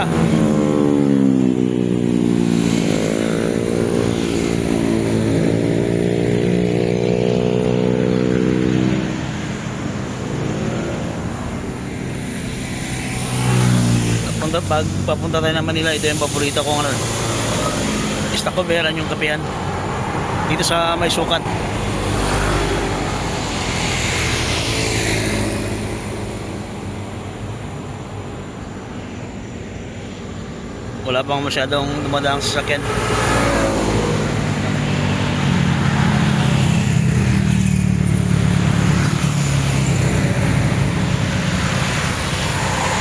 Papunta. Pag papunta tayo ng Manila, ito yung paborito kong ano. Istacoberan yung kapehan. Dito sa may sukat. Wala pang masyadong dumadaang sasakyan.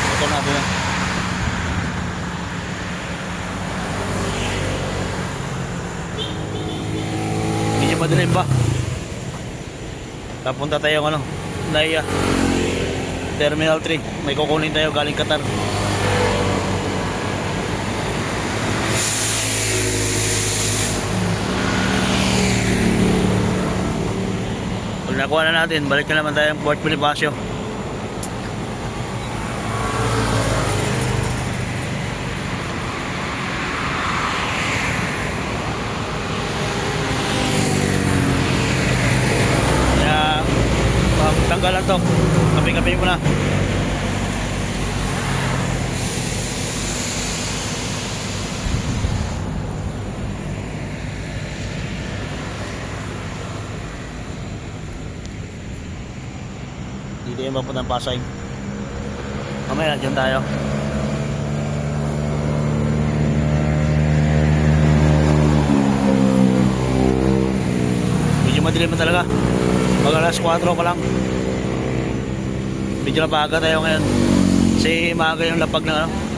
Ito natin na. Medyo madilim ba? Papunta tayo ano, Naya. Terminal 3. May kukunin tayo galing Qatar. Nakuha na natin, balik na naman tayo ng Port Bonifacio. Tanggal lang to, kape-kape mo na. Yung papuntang Pasay. Mamaya, dyan tayo. Medyo madilim na talaga. Mag alas 4 pa lang. Medyo napaga tayo ngayon. Kasi maaga yung lapag ng ano.